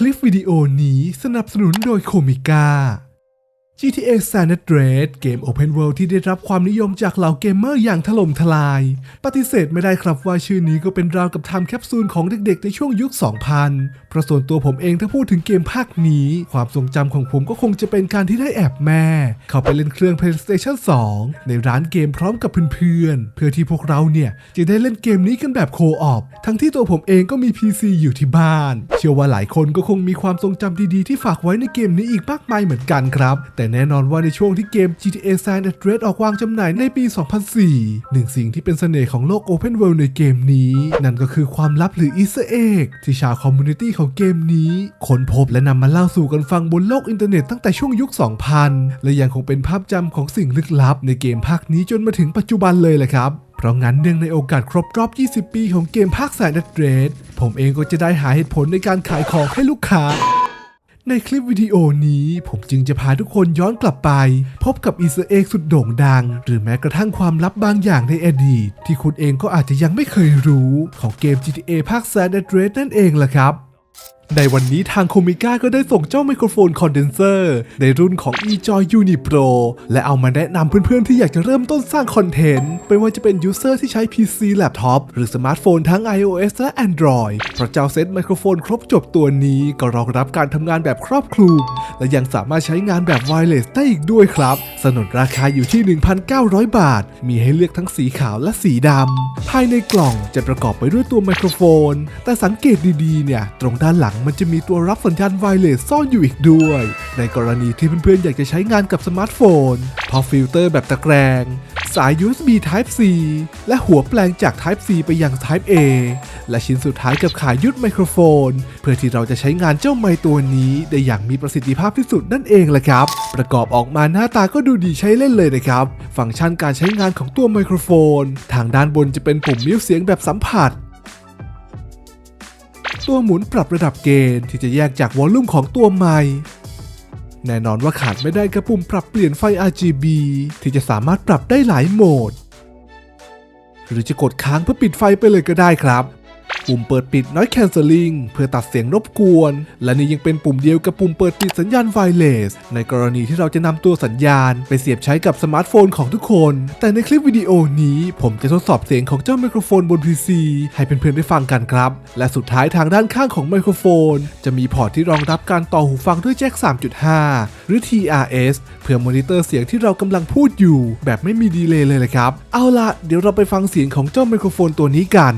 คลิปวิดีโอนี้สนับสนุนโดยโคมิก้า GTA San Andreas เกม Open World ที่ได้รับความนิยมจากเหล่าเกมเมอร์อย่างถล่มทลาย ปฏิเสธไม่ได้ครับว่าชื่อนี้ก็เป็นราวกับทม์แคปซูลของเด็กๆในช่วงยุค 2000 เพราะส่วนตัวผมเองถ้าพูดถึงเกมภาคนี้ ความทรงจำของผมก็คงจะเป็นการที่ได้แอบแม่ เข้าไปเล่นเครื่อง PlayStation 2 ในร้านเกมพร้อมกับเพื่อนๆ เพื่อที่พวกเราเนี่ยจะได้เล่นเกมนี้กันแบบโคออปทั้งที่ตัวผมเองก็มี PC อยู่ที่บ้าน เชื่อว่าหลายคนก็คงมีความทรงจำดีๆ ที่ฝากไว้ในเกมนี้อีกมากมายเหมือนกันครับแต่แน่นอนว่าในช่วงที่เกม GTA San Andreas ออกวางจำหน่ายในปี 2004 หนึ่งสิ่งที่เป็นเสน่ห์ของโลก Open World ในเกมนี้ นั่นก็คือความลับหรือ Easter Egg ที่ชาวคอมมูนิตี้ของเกมนี้ค้นพบและนำมาเล่าสู่กันฟังบนโลกอินเทอร์เน็ตตั้งแต่ช่วงยุค 2000 และยังคงเป็นภาพจำของสิ่งลึกลับ ในเกมภาคนี้จนมาถึงปัจจุบันเลยแหละครับเพราะงั้นเนื่องในโอกาสครบรอบ 20 ปีของเกมภาคแสนดัดเรดผมเองก็จะได้หาเหตุผลในการขายของให้ลูกค้า ในคลิปวิดีโอนี้ผมจึงจะพาทุกคนย้อนกลับไป พบกับอีสเตอร์เอ็กสุดโด่งดัง หรือแม้กระทั่งความลับบางอย่างในอดีต ที่คุณเองก็อาจจะยังไม่เคยรู้ของเกม GTA ภาค San Andreas นั่นเองล่ะครับ ในวันนี้ทางโคมิก้าก็ได้ส่งเจ้าไมโครโฟนคอนเดนเซอร์ในรุ่นของ eJoy Uni Pro และเอามาแนะนำเพื่อนๆที่อยากจะเริ่มต้นสร้างคอนเทนต์ ไม่ว่าจะเป็นยูเซอร์ที่ใช้ PC แล็ปท็อปหรือสมาร์ทโฟนทั้ง iOS และ Android เพราะเจ้าเซตไมโครโฟนครบจบตัวนี้ก็รองรับการทำงานแบบครอบคลุม และยังสามารถใช้งานแบบไวเลสได้อีกด้วยครับ สนนราคาอยู่ที่ 1,900 บาท มีให้เลือกทั้งสีขาวและสีดำภายในกล่องจะประกอบไปด้วยตัวไมโครโฟน แต่สังเกตดีๆเนี่ยตรงด้านหลังมันจะมีตัวรับสัญญาณไวเลสซ่อนอยู่อีกด้วย ในกรณีที่เพื่อนๆ อยากจะใช้งานกับสมาร์ทโฟน พอฟิลเตอร์แบบตะแกรง สาย USB Type C และหัวแปลงจาก Type C ไปยัง Type A และชิ้นสุดท้ายกับขายุดไมโครโฟน เพื่อที่เราจะใช้งานเจ้าไมค์ตัวนี้ ได้อย่างมีประสิทธิภาพที่สุดนั่นเองแหละครับ ประกอบออกมาหน้าตาก็ดูดีใช้เล่นเลยนะครับ ฟังก์ชันการใช้งานของตัวไมโครโฟน ทางด้านบนจะเป็นปุ่มมิวเสียงแบบสัมผัส ตัวหมุนปรับระดับเกณฑ์ที่จะแยกจากวอลลุ่มของตัวไมค์แน่นอนว่าขาดไม่ได้กับปุ่มปรับเปลี่ยนไฟ RGB ที่จะสามารถปรับได้หลายโหมด หรือจะกดค้างเพื่อปิดไฟไปเลยก็ได้ครับ ปุ่มเปิดปิด Noise Cancelling เพื่อตัดเสียงรบกวน และนี่ยังเป็นปุ่มเดียวกับปุ่มเปิดปิดสัญญาณไวเลส ในกรณีที่เราจะนำตัวสัญญาณ ไปเสียบใช้กับสมาร์ทโฟนของทุกคน แต่ในคลิปวิดีโอนี้ผมจะทดสอบเสียงของเจ้าไมโครโฟนบน PC ให้เพื่อนๆได้ฟังกันครับ และสุดท้ายทางด้านข้างของไมโครโฟน จะมีพอร์ตที่รองรับการต่อหูฟังด้วยแจ็ค 3.5 หรือ TRS เพื่อมอนิเตอร์เสียงที่เรากำลังพูดอยู่ แบบไม่มีดีเลย์เลยเลยครับ เอาละเดี๋ยวเราไปฟังเสียงของเจ้าไมโครโฟนตัวนี้กัน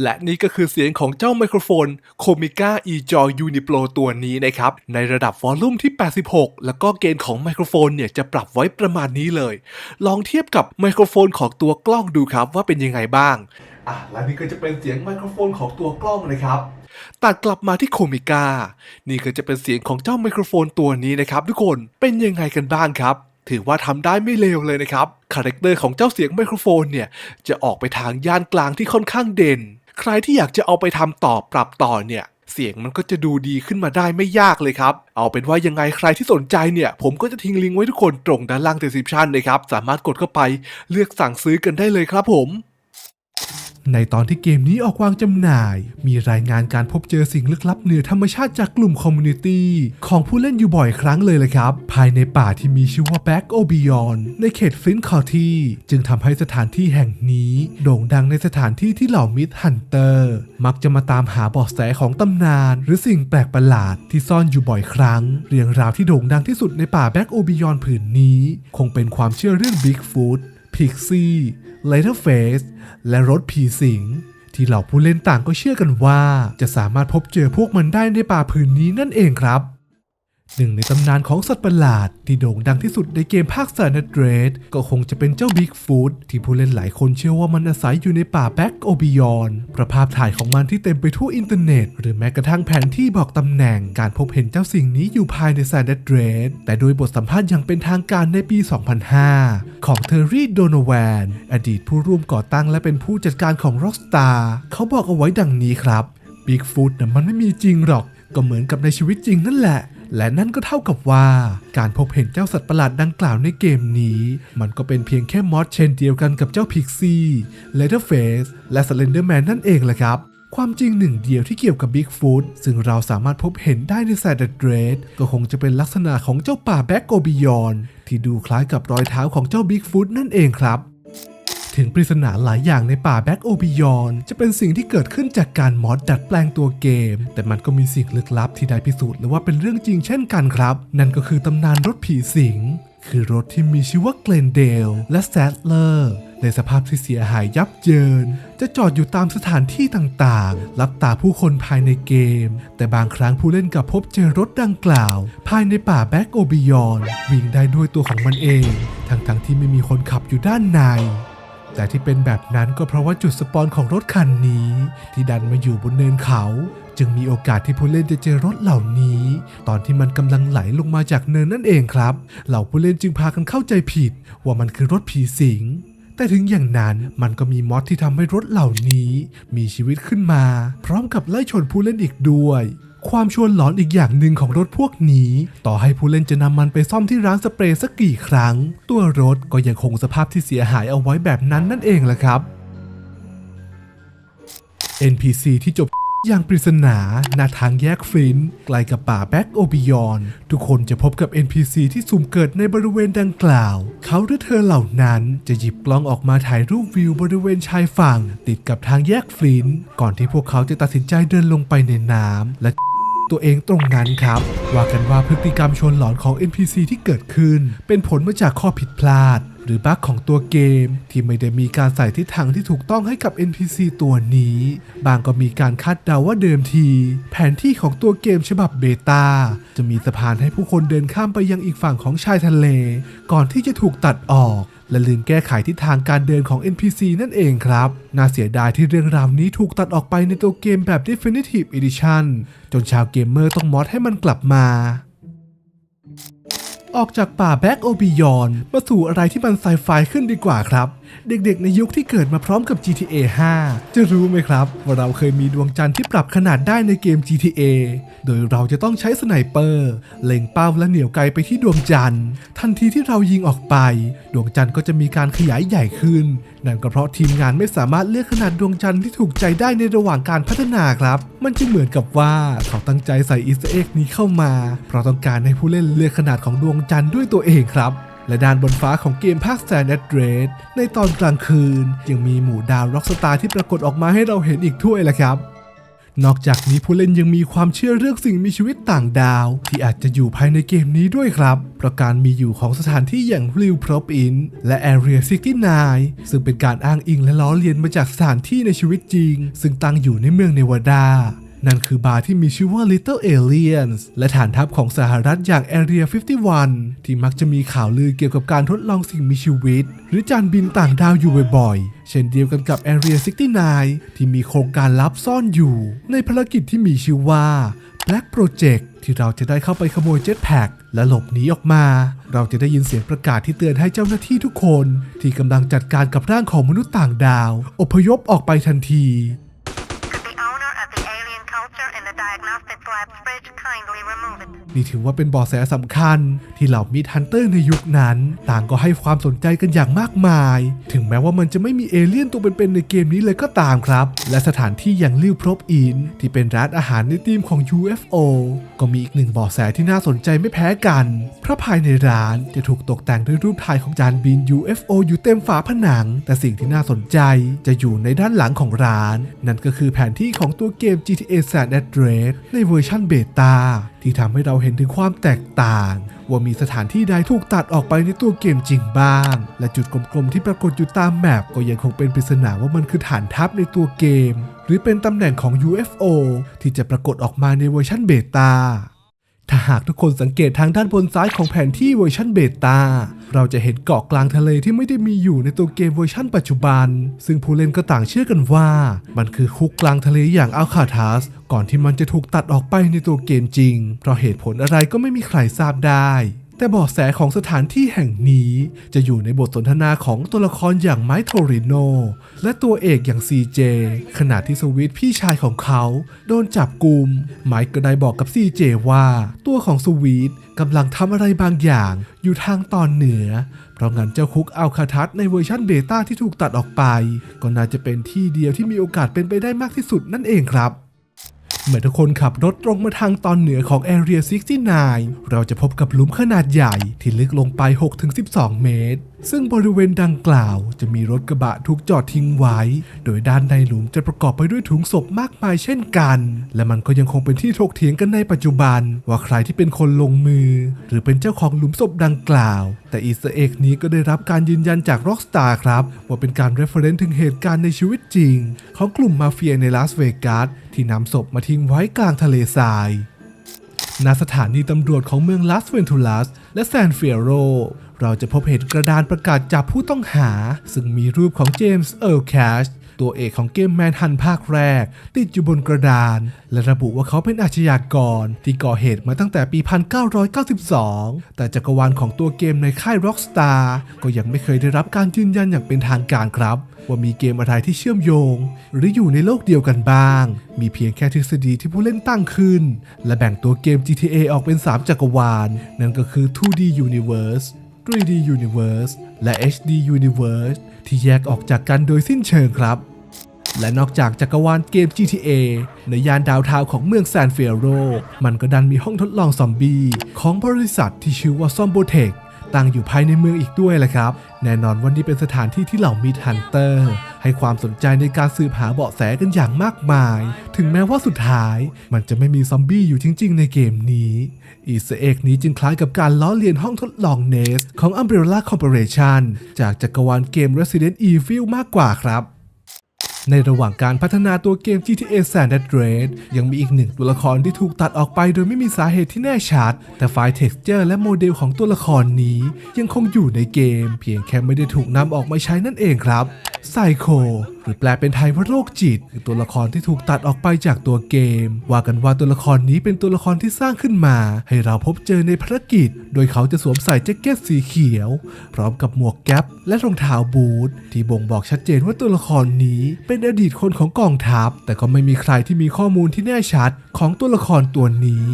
และนี่ก็คือเสียงของเจ้าไมโครโฟน Comica eJoy Uni Pro ตัวนี้นะครับ ในระดับวอลลุ่มที่ 86 แล้วก็เกณฑ์ของไมโครโฟนเนี่ยจะปรับไว้ประมาณนี้เลย ลองเทียบกับไมโครโฟนของตัวกล้องดูครับว่าเป็นยังไงบ้างอะและนี่ก็จะเป็นเสียงไมโครโฟนของตัวกล้องนะครับตัดกลับมาที่โคมิก้า นี่ก็จะเป็นเสียงของเจ้าไมโครโฟนตัวนี้นะครับทุกคนเป็นยังไงกันบ้างครับ ถือว่าทำได้ไม่เลวเลยนะครับ คาแรคเตอร์ของเจ้าเสียงไมโครโฟนเนี่ย จะออกไปทางย่านกลางที่ค่อนข้างเด่น ใครที่อยากจะเอาไปทำต่อปรับต่อเนี่ยเสียงมันก็จะดูดีขึ้นมาได้ไม่ยากเลยครับ เอาเป็นว่ายังไงใครที่สนใจเนี่ย ผมก็จะทิ้งลิงก์ไว้ทุกคนตรงด้านล่างเดสคริปชันนะครับ สามารถกดเข้าไปเลือกสั่งซื้อกันได้เลยครับผม ในตอนที่เกมนี้ออกวางจำหน่าย มีรายงานการพบเจอสิ่งลึกลับเหนือธรรมชาติจากกลุ่มคอมมูนิตี้ของผู้เล่นอยู่บ่อยครั้งเลยเลยครับ ภายในป่าที่มีชื่อว่า Back o b i o n ในเขตฟินคอร์ทีจึงทำให้สถานที่แห่งนี้ โด่งดังในสถานที่ที่เหล่ามิดฮันเตอร์ มักจะมาตามหาเบาะแสของตำนาน หรือสิ่งแปลกประหลาดที่ซ่อนอยู่บ่อยครั้ง เรียงราวที่โด่งดังที่สุดในป่า Back o b i o n ผืนนี้ คงเป็นความเชื่อเรื่อง Bigfoot พิกซี่ไลท์เฟสและรถผีสิง ที่เหล่าผู้เล่นต่างก็เชื่อกันว่า จะสามารถพบเจอพวกมันได้ในป่าผืนนี้นั่นเองครับ หนึ่งในตำนานของสัตว์ประหลาด ที่โด่งดังที่สุดในเกมภาค San Andreas ก็คงจะเป็นเจ้า Bigfoot ที่ผู้เล่นหลายคนเชื่อว่ามันอาศัยอยู่ในป่า Back o b i o n เพราะภาพถ่ายของมันที่เต็มไปทั่วอินเทอร์เน็ต หรือแม้กระทั่งแผนที่บอกตำแหน่งการพบเห็นเจ้าสิ่งนี้อยู่ภายใน San Andreas แต่โดยบทสัมภาษณ์อย่างเป็นทางการในปี 2005 ของเทอร์รี่โดนแวนอดีตผู้ร่วมก่อตั้งและเป็นผู้จัดการของ Rockstar เขาบอกเอาไว้ดังนี้ครับ Bigfoot นะมันไม่มีจริงหรอกก็เหมือนกับในชีวิตจริงนั่นแหละ และนั่นก็เท่ากับว่า การพบเห็นเจ้าสัตว์ประหลาดดังกล่าวในเกมนี้ มันก็เป็นเพียงแค่มอดเช่นเดียวกันกับเจ้าพิกซี่เลเทอร์เฟสและสเลนเดอร์แมนนั่นเองแหละครับความจริงหนึ่งเดียวที่เกี่ยวกับบิ๊กฟูดซึ่งเราสามารถพบเห็นได้ในแซดเดรสก็คงจะเป็นลักษณะของเจ้าป่าแบ็กโกบิยอนที่ดูคล้ายกับรอยเท้าของเจ้าบิ๊กฟูดนั่นเองครับ ถึงปริศนาหลายอย่างในป่าแบ็กโอบิยอนจะเป็นสิ่งที่เกิดขึ้นจากการมอดดัดแปลงตัวเกม แต่มันก็มีสิ่งลึกลับที่ได้พิสูจน์แล้วว่าเป็นเรื่องจริงเช่นกันครับ นั่นก็คือตำนานรถผีสิง คือรถที่มีชื่อว่าเกลนเดลและแซดเลอร์ในสภาพที่เสียหายยับเยิน จะจอดอยู่ตามสถานที่ต่างๆ รับตาผู้คนภายในเกม แต่บางครั้งผู้เล่นกับพบเจอรถดังกล่าว ภายในป่าแบ็กโอบิยอนวิ่งได้ด้วยตัวของมันเอง ทั้งๆที่ไม่มีคนขับอยู่ด้านใน แต่ที่เป็นแบบนั้นก็เพราะว่าจุดสปอนของรถคันนี้ ที่ดันมาอยู่บนเนินเขา จึงมีโอกาสที่ผู้เล่นจะเจอรถเหล่านี้ ตอนที่มันกำลังไหลลงมาจากเนินนั่นเองครับ เหล่าผู้เล่นจึงพากันเข้าใจผิด ว่ามันคือรถผีสิงแต่ถึงอย่างนั้นมันก็มีมอดที่ทำให้รถเหล่านี้ มีชีวิตขึ้นมา พร้อมกับไล่ชนผู้เล่นอีกด้วย ความชวนหลอนอีกอย่างหนึ่งของรถพวกนี้ ต่อให้ผู้เล่นจะนำมันไปซ่อมที่ร้านสเปรย์สักกี่ครั้ง ตัวรถก็ยังคงสภาพที่เสียหายเอาไว้แบบนั้นนั่นเองแหละครับ NPC ที่จบอย่างปริศนาหน้าทางแยกฟินใกล้กับป่าแบ็กโอบิยอน ทุกคนจะพบกับ NPC ที่สุ่มเกิดในบริเวณดังกล่าว เขาหรือเธอเหล่านั้นจะหยิบกล้องออกมาถ่ายรูปวิวบริเวณชายฝั่ง ติดกับทางแยกฟลินก่อนที่พวกเขาจะตัดสินใจเดินลงไปในน้ำและ ตัวเองตรงนั้นครับ ว่ากันว่าพฤติกรรมชวนหลอนของ NPC ที่เกิดขึ้น เป็นผลมาจากข้อผิดพลาด หรือบั๊กของตัวเกม ที่ไม่ได้มีการใส่ทิศทางที่ถูกต้องให้กับ NPC ตัวนี้ บางก็มีการคาดเดาว่าเดิมที แผนที่ของตัวเกมฉบับเบตาจะมีสะพานให้ผู้คนเดินข้ามไปยังอีกฝั่งของชายทะเล ก่อนที่จะถูกตัดออก และลืมแก้ไขทิศทางการเดินของ NPC นั่นเองครับ น่าเสียดายที่เรื่องราวนี้ถูกตัดออกไปในตัวเกมแบบ Definitive Edition จนชาวเกมเมอร์ต้องมอดให้มันกลับมา ออกจากป่าแบ็กโอบิยอนมาสู่อะไรที่มันไซไฟขึ้นดีกว่าครับ เด็กๆ ในยุคที่เกิดมาพร้อมกับ GTA 5 จะรู้ไหมครับ ว่าเราเคยมีดวงจันทร์ที่ปรับขนาดได้ในเกม GTA โดยเราจะต้องใช้สไนเปอร์ เล็งเป้าและเหนี่ยวไกลไปที่ดวงจันทร์ ทันทีที่เรายิงออกไป ดวงจันทร์ก็จะมีการขยายใหญ่ขึ้น นั่นก็เพราะทีมงานไม่สามารถเลือกขนาดดวงจันทร์ที่ถูกใจได้ในระหว่างการพัฒนาครับ มันจะเหมือนกับว่าเขาตั้งใจใส่อีสเอ็กนี้เข้ามา เพราะต้องการให้ผู้เล่นเลือกขนาดของดวงจันทร์ด้วยตัวเองครับ และด้านบนฟ้าของเกมภาค San Andreas ในตอนกลางคืน ยังมีหมู่ดาวร็อกสตาร์ที่ปรากฏออกมาให้เราเห็นอีกด้วยแหละครับ นอกจากนี้ผู้เล่นยังมีความเชื่อเรื่องสิ่งมีชีวิตต่างดาว ที่อาจจะอยู่ภายในเกมนี้ด้วยครับเพราะการมีอยู่ของสถานที่อย่าง r i l p r o p In และ Area 69ซึ่งเป็นการอ้างอิงและล้อเลียนมาจากสถานที่ในชีวิตจริง ซึ่งตั้งอยู่ในเมืองเนวาดา นั่นคือบาร์ที่มีชื่อว่า Little Aliens และฐานทัพของสหรัฐอย่าง Area 51 ที่มักจะมีข่าวลือเกี่ยวกับการทดลองสิ่งมีชีวิต หรือจานบินต่างดาวอยู่บ่อยๆ เช่นเดียวกันกับ Area 69 ที่มีโครงการลับซ่อนอยู่ ในภารกิจที่มีชื่อว่า Black Project ที่เราจะได้เข้าไปขโมยเจ็ตแพ็กและหลบหนีออกมา เราจะได้ยินเสียงประกาศที่เตือนให้เจ้าหน้าที่ทุกคน ที่กำลังจัดการกับร่างของมนุษย์ต่างดาว อพยพออกไปทันที นี่ถือว่าเป็นเบาะแสสำคัญ ที่เหล่ามิดฮันเตอร์ในยุคนั้น ต่างก็ให้ความสนใจกันอย่างมากมาย ถึงแม้ว่ามันจะไม่มีเอเลี่ยนตัวเป็นๆในเกมนี้เลยก็ตามครับ และสถานที่อย่างลิวพรบอินที่เป็นร้านอาหารในธีมของ UFO ก็มีอีกหนึ่งเบาะแสที่น่าสนใจไม่แพ้กันเพราะภายในร้านจะถูกตกแต่งด้วยรูปถ่ายของจานบิน UFO อยู่เต็มฝาผนัง แต่สิ่งที่น่าสนใจจะอยู่ในด้านหลังของร้าน นั่นก็คือแผนที่ของตัวเกม GTA San Andreas ในเวอร์ชันั่นเบต้าที่ทำให้เราเห็นถึงความแตกต่าง ว่ามีสถานที่ใดถูกตัดออกไปในตัวเกมจริงบ้าง และจุดกลมๆที่ปรากฏอยู่ตามแมปก็ยังคงเป็นปริศนาว่ามันคือฐานทัพในตัวเกม หรือเป็นตำแหน่งของ UFO ที่จะปรากฏออกมาในเวอร์ชันเบต้า ถ้าหากทุกคนสังเกตทางด้านบนซ้ายของแผนที่เวอร์ชันเบต้าเราจะเห็นเกาะกลางทะเลที่ไม่ได้มีอยู่ในตัวเกมเวอร์ชันปัจจุบัน ซึ่งผู้เล่นก็ต่างเชื่อกันว่า มันคือคุกกลางทะเลอย่างอัลคาทัสก่อนที่มันจะถูกตัดออกไปในตัวเกมจริงเพราะเหตุผลอะไรก็ไม่มีใครทราบได้ แต่เบาะแสของสถานที่แห่งนี้จะอยู่ในบทสนทนาของตัวละครอย่างไมค์โทริโน และตัวเอกอย่าง CJ ขณะที่สวิตพี่ชายของเขาโดนจับกลุมไมค์ก็ได้บอกกับ CJ ว่าตัวของสวีทกำลังทำอะไรบางอย่างอยู่ทางตอนเหนือ เพเพราะงั้นเจ้าคุกอัลคาทัสในเวอร์ชันเบต้าที่ถูกตัดออกไป ก็น่าจะเป็นที่เดียวที่มีโอกาสเป็นไปได้มากที่สุดนั่นเองครับ เมื่อทุกคนขับรถตรงมาทางตอนเหนือของ Area 69 เราจะพบกับหลุมขนาดใหญ่ที่ลึกลงไป 6-12 เมตร ซึ่งบริเวณดังกล่าวจะมีรถกระบะถูกจอดทิ้งไว้ โดยด้านในหลุมจะประกอบไปด้วยถุงศพมากมายเช่นกัน และมันก็ยังคงเป็นที่ถกเถียงกันในปัจจุบัน ว่าใครที่เป็นคนลงมือ หรือเป็นเจ้าของหลุมศพดังกล่าว แต่อีสเอเอ็กนี้ก็ได้รับการยืนยันจาก Rockstar ครับ ว่าเป็นการ reference ถึงเหตุการณ์ในชีวิตจริง ของกลุ่มมาเฟียในลาสเวกัสที่นำศพมาทิ้งไว้กลางทะเลทรายณสถานีตำรวจของเมืองลาสเวนทูลัสและแซนเฟียโร เราจะพบเห็นกระดานประกาศจับผู้ต้องหา ซึ่งมีรูปของเจมส์เอิร์ลแคชตัวเอกของเกมแมนฮันภาคแรก ติดอยู่บนกระดาน และระบุว่าเขาเป็นอาชญากร ที่ก่อเหตุมาตั้งแต่ปี 1992 แต่จักรวาลของตัวเกมในค่าย Rockstar ก็ยังไม่เคยได้รับการยืนยันอย่างเป็นทางการครับ ว่ามีเกมอะไรที่เชื่อมโยง หรืออยู่ในโลกเดียวกันบ้าง มีเพียงแค่ทฤษฎีที่ผู้เล่นตั้งขึ้น และแบ่งตัวเกม GTA ออกเป็น 3 จักรวาล นั่นก็คือ 2D Universe 3D Universe และ HD Universe ที่แยกออกจากกันโดยสิ้นเชิงครับ และนอกจากจักรวาลเกม GTA ในยานดาวเทาวของเมืองแซนเฟียโร มันก็ดันมีห้องทดลองซอมบี้ของบริษัทที่ชื่อว่าซอมโบเทคตั้งอยู่ภายในเมืองอีกด้วยแหละครับ แน่นอนวันนี้เป็นสถานที่ที่เหล่ามิดฮันเตอร์ ให้ความสนใจในการสืบหาเบาะแสกันอย่างมากมาย ถึงแม้ว่าสุดท้ายมันจะไม่มีซอมบี้อยู่จริง ๆ ในเกมนี้ อีสเอกนี้จึงคล้ายกับการล้อเลียนห้องทดลองเนส ของ Umbrella Corporation จากจักรวาลเกม Resident Evil มากกว่าครับ ในระหว่างการพัฒนาตัวเกม GTA San Andreas ยังมีอีกหนึ่งตัวละครที่ถูกตัดออกไปโดยไม่มีสาเหตุที่แน่ชัด แต่ไฟล์ Texture และโมเดลของตัวละครนี้ ยังคงอยู่ในเกม เพียงแค่ไม่ได้ถูกนำออกมาใช้นั่นเองครับไซโคหรือแปลเป็นไทยว่าโรคจิต คือตัวละครที่ถูกตัดออกไปจากตัวเกม ว่ากันว่าตัวละครนี้เป็นตัวละครที่สร้างขึ้นมา ให้เราพบเจอในภารกิจ โดยเขาจะสวมใส่แจ็คเก็ตสีเขียว พร้อมกับหมวกแก๊ปและรองเท้าบูทที่บ่งบอกชัดเจนว่าตัวละครนี้เป็นอดีตคนของกองทัพ แต่ก็ไม่มีใครที่มีข้อมูลที่แน่ชัดของตัวละครตัวนี้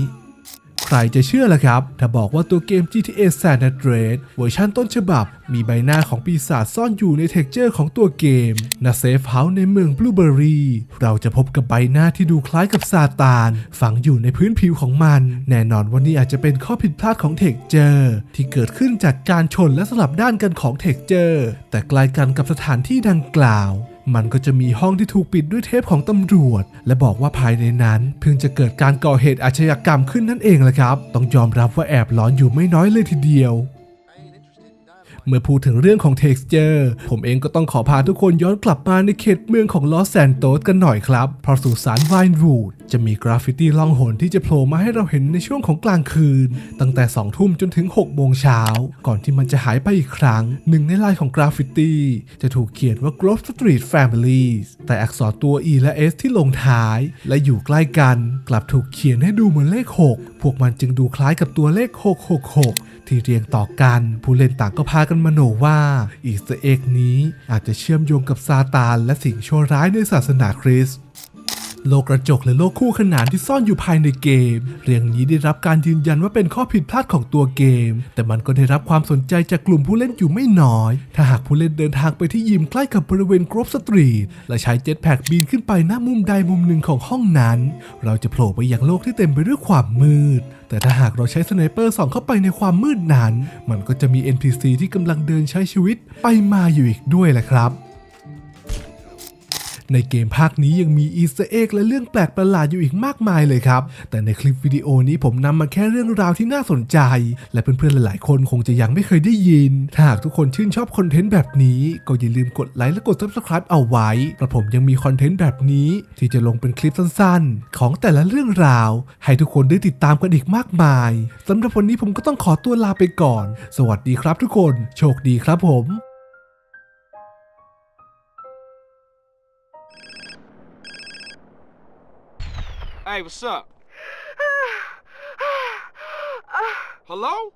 ใครจะเชื่อล่ะครับ ถ้าบอกว่าตัวเกม GTA San Andreas เวอร์ชันต้นฉบับ มีใบหน้าของปีศาจซ่อนอยู่ในเท็กเจอร์ของตัวเกมณเซฟเฮาส์ในเมืองบลูเบอรี่เราจะพบกับใบหน้าที่ดูคล้ายกับซาตาน ฝังอยู่ในพื้นผิวของมัน แน่นอนว่านี่อาจจะเป็นข้อผิดพลาดของเท็กเจอร์ที่เกิดขึ้นจากการชนและสลับด้านกันของเท็กเจอร์แต่ใกลกันกับสถานที่ดังกล่าว มันก็จะมีห้องที่ถูกปิดด้วยเทปของตำรวจ และบอกว่าภายในนั้นเพิ่งจะเกิดการก่อเหตุอาชญากรรมขึ้นนั่นเองแหละครับ ต้องยอมรับว่าแอบหลอนอยู่ไม่น้อยเลยทีเดียว เมื่อพูดถึงเรื่องของ texture ผมเองก็ต้องขอพาทุกคนย้อนกลับมาในเขตเมืองของลอสแซนโตสกันหน่อยครับ เพราะสุสานไวน์วูดจะมีกราฟฟิตี้ล่องหนที่จะโผล่มาให้เราเห็นในช่วงของกลางคืน ตั้งแต่ 2 ทุ่มจนถึง 6 โมงเช้า ก่อนที่มันจะหายไปอีกครั้ง หนึ่งในลายของกราฟฟิตี้จะถูกเขียนว่า Grove Street Families แต่อักษรตัว E และ S ที่ลงท้าย และอยู่ใกล้กัน กลับถูกเขียนให้ดูเหมือนเลข 6 พวกมันจึงดูคล้ายกับตัวเลข 666 ที่เรียงต่อกัน ผู้เล่นต่างก็พากันมโนว่าอีสเตอร์เอ็กนี้อาจจะเชื่อมโยงกับซาตานและสิ่งชั่วร้ายในศาสนาคริสต์ โลกกระจกและโลกคู่ขนานที่ซ่อนอยู่ภายในเกม เรื่องนี้ได้รับการยืนยันว่าเป็นข้อผิดพลาดของตัวเกม แต่มันก็ได้รับความสนใจจากกลุ่มผู้เล่นอยู่ไม่น้อย ถ้าหากผู้เล่นเดินทางไปที่ยิมใกล้กับบริเวณกรอบสตรีทและใช้เจ็ตแพ็กบินขึ้นไปหน้ามุมใดมุมหนึ่งของห้องนั้น เราจะโผล่ไปยังโลกที่เต็มไปด้วยความมืด แต่ถ้าหากเราใช้สไนเปอร์ส่องเข้าไปในความมืดนั้น มันก็จะมี NPC ที่กำลังเดินใช้ชีวิตไปมาอยู่อีกด้วยแหละครับ ในเกมภาคนี้ยังมีอีสเตอร์เอ็กและเรื่องแปลกประหลาดอยู่อีกมากมายเลยครับ แต่ในคลิปวิดีโอนี้ผมนำมาแค่เรื่องราวที่น่าสนใจ และเพื่อนๆ หลายๆ คนคงจะยังไม่เคยได้ยิน ถ้าหากทุกคนชื่นชอบคอนเทนต์แบบนี้ ก็อย่าลืมกดไลค์และกด Subscribe เอาไว้เพราะผมยังมีคอนเทนต์แบบนี้ ที่จะลงเป็นคลิปสั้นๆ ของแต่ละเรื่องราว ให้ทุกคนได้ติดตามกันอีกมากมายสำหรับวันนี้ผมก็ต้องขอตัวลาไปก่อน สวัสดีครับทุกคน โชคดีครับผม Hey, what's up? Hello?